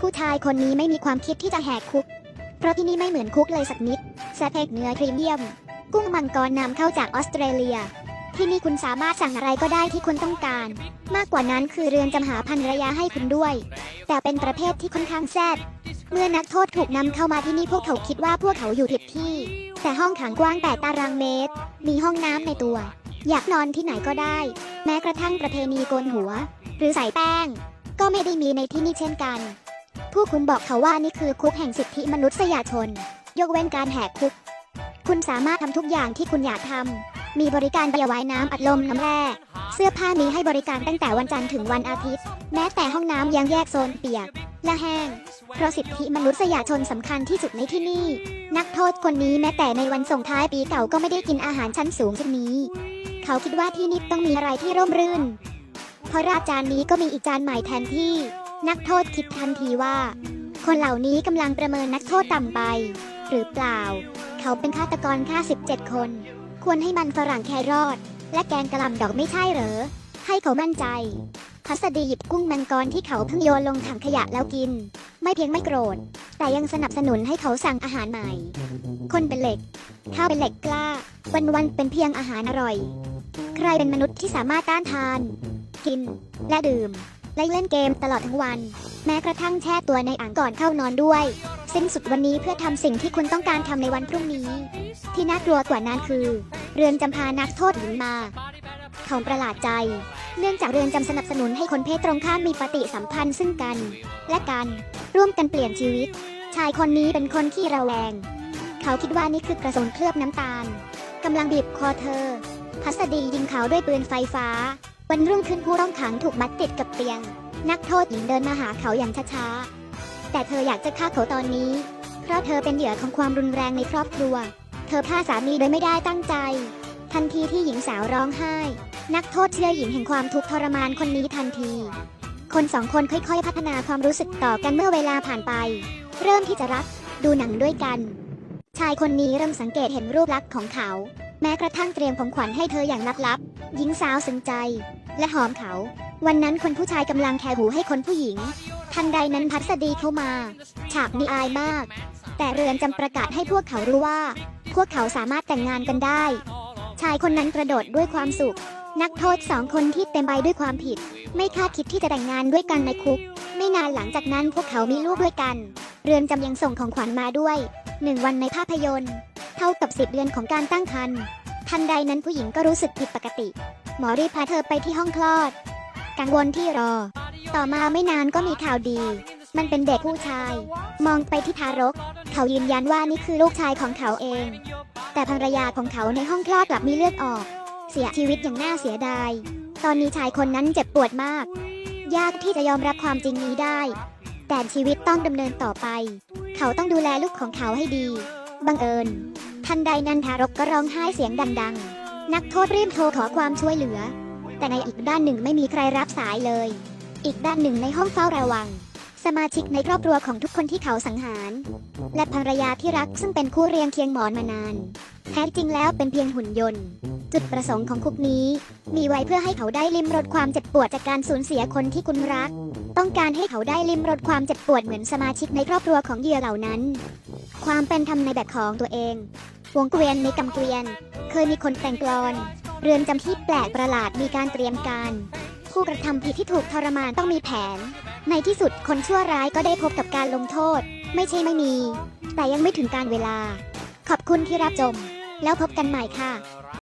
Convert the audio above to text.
ผู้ชายคนนี้ไม่มีความคิดที่จะแหกคุก เพราะที่นี่ไม่เหมือนคุกเลยสักนิดสเต็กเนื้อพรีเมียม กุ้งมังกรนำเข้าจากออสเตรเลีย ที่นี่คุณสามารถสั่งอะไรก็ได้ที่คุณต้องการ มากกว่านั้นคือเรือนจำหาพันรยาให้คุณด้วย แต่เป็นประเภทที่ค่อนข้างแซดเมื่อนักโทษถูกนำเข้ามาที่นี่พวกเขาคิดว่าพวกเขาอยู่ผิดที่ แต่ห้องขังกว้างแต่ตารางเมตร มีห้องน้ำในตัว อยากนอนที่ไหนก็ได้ แม้กระทั่งประเพณีโกนหัว หรือใส่แป้ง ก็ไม่ได้มีในที่นี่เช่นกัน ผู้คุมบอกเขาว่านี่คือคุกแห่งสิทธิมนุษยชน ยกเว้นการแหกคุก คุณสามารถทำทุกอย่างที่คุณอยากทำ มีบริการเบียร์ไว้น้ำอัดลมน้ำแร่ เสื้อผ้ามีให้บริการตั้งแต่วันจันทร์ถึงวันอาทิตย์ แม้แต่ห้องน้ำยังแยกโซนเปียก และแห้ง เพราะสิทธิมนุษยชนสำคัญที่สุดในที่นี่ นักโทษคนนี้แม้แต่ในวันส่งท้ายปีเก่าก็ไม่ได้กินอาหารชั้นสูงเช่นนี้ เขาคิดว่าที่นี่ต้องมีอะไรที่ร่มรื่น เพราะราดจานนี้ก็มีอีกจานใหม่แทนที่ นักโทษคิดทันทีว่า คนเหล่านี้กำลังประเมินนักโทษต่ำไป หรือเปล่า เขาเป็นฆาตกรฆ่า17 คน ควรให้มันฝรั่งแครอทและแกงกะหล่ำดอกไม่ใช่เหรอ ให้เขามั่นใจ พัสดีหยิบกุ้งมังกรที่เขาเพิ่งโยนลงถังขยะแล้วกิน ไม่เพียงไม่โกรธ แต่ยังสนับสนุนให้เขาสั่งอาหารใหม่ คนเป็นเหล็ก ข้าวเป็นเหล็กกล้า วันวันๆเป็นเพียงอาหารอร่อย ใครเป็นมนุษย์ที่สามารถต้านทาน กิน และดื่ม และเล่นเกมตลอดทั้งวัน แม้กระทั่งแช่ตัวในอ่างก่อนเข้านอนด้วย สิ้นสุดวันนี้เพื่อทำสิ่งที่คุณต้องการทำในวันพรุ่งนี้ ที่น่ากลัวกว่านั้นคือ เรือนจำพานักโทษหญิงมาเขาประหลาดใจ เนื่องจากเรือนจำสนับสนุนให้คนเพศตรงข้ามมีปฏิสัมพันธ์ซึ่งกัน และกัน ร่วมกันเปลี่ยนชีวิต ชายคนนี้เป็นคนขี้ระแวง เขาคิดว่านี่คือกระสุนเคลือบน้ำตาลกำลังบีบคอเธอ พัสดียิงเขาด้วยปืนไฟฟ้า วันรุ่งขึ้นผู้ต้องขังถูกมัดติดกับเตียง นักโทษหญิงเดินมาหาเขาอย่างช้าๆ แต่เธออยากจะฆ่าเขาตอนนี้ เพราะเธอเป็นเหยื่อของความรุนแรงในครอบครัว เธอฆ่าสามีโดยไม่ได้ตั้งใจ ทันทีที่หญิงสาวร้องไห้ นักโทษเชื่อหญิงแห่งความทุกข์ทรมานคนนี้ทันที คนสองคนค่อยๆ พัฒนาความรู้สึกต่อกันเมื่อเวลาผ่านไป เริ่มที่จะรัก ดูหนังด้วยกัน ชายคนนี้เริ่มสังเกตเห็นรูปลักษณ์ของเขา แม้กระทั่งเตรียมของขวัญให้เธออย่างลับๆ หญิงสาวสนใจ และหอมเขา วันนั้นคนผู้ชายกำลังแคร์หูให้คนผู้หญิง ทันใดนั้นพัสดีเข้ามา ฉากนี้อายมาก แต่เรือนจำประกาศให้พวกเขารู้ว่า พวกเขาสามารถแต่งงานกันได้ ชายคนนั้นกระโดดด้วยความสุข นักโทษสองคนที่เต็มไปด้วยความผิด ไม่คาดคิดที่จะแต่งงานด้วยกันในคุก ไม่นานหลังจากนั้นพวกเขามีลูกด้วยกัน เรือนจำยังส่งของขวัญมาด้วยหนึ่งวันในภาพยนตร์ เท่ากับสิบเดือนของการตั้งครรภ์ทันใดนั้นผู้หญิงก็รู้สึกผิดปกติ หมอรีบพาเธอไปที่ห้องคลอด กังวลที่รอ ต่อมาไม่นานก็มีข่าวดี มันเป็นเด็กผู้ชาย มองไปที่ทารก เขายืนยันว่านี่คือลูกชายของเขาเอง แต่ภรรยาของเขาในห้องคลอดกลับมีเลือดออก เสียชีวิตอย่างน่าเสียดาย ตอนนี้ชายคนนั้นเจ็บปวดมาก ยากที่จะยอมรับความจริงนี้ได้ แต่ชีวิตต้องดำเนินต่อไป เขาต้องดูแลลูกของเขาให้ดี บังเอิญทันใดนั้นทารกก็ร้องไห้เสียงดังๆ นักโทษรีบโทรขอความช่วยเหลือ แต่ในอีกด้านหนึ่งไม่มีใครรับสายเลย อีกด้านหนึ่งในห้องเฝ้าระวัง สมาชิกในครอบครัวของทุกคนที่เขาสังหาร และภรรยาที่รักซึ่งเป็นคู่เรียงเคียงหมอนมานาน แท้จริงแล้วเป็นเพียงหุ่นยนต์ จุดประสงค์ของคุกนี้ มีไว้เพื่อให้เขาได้ลิมรสความเจ็บปวดจากการสูญเสียคนที่คุณรัก ต้องการให้เขาได้ลิมรสความเจ็บปวดเหมือนสมาชิกในครอบครัวของเหยื่อเหล่านั้น ความเป็นธรรมในแบบของตัวเอง วงเกวียนในกำเกวียน เคยมีคนแต่งกลอน เรือนจำที่แปลกประหลาดมีการเตรียมการ ผู้กระทำผิดที่ถูกทรมานต้องมีแผน ในที่สุดคนชั่วร้ายก็ได้พบกับการลงโทษ ไม่ใช่ไม่มี แต่ยังไม่ถึงการเวลา ขอบคุณที่รับชมแล้วพบกันใหม่ค่ะ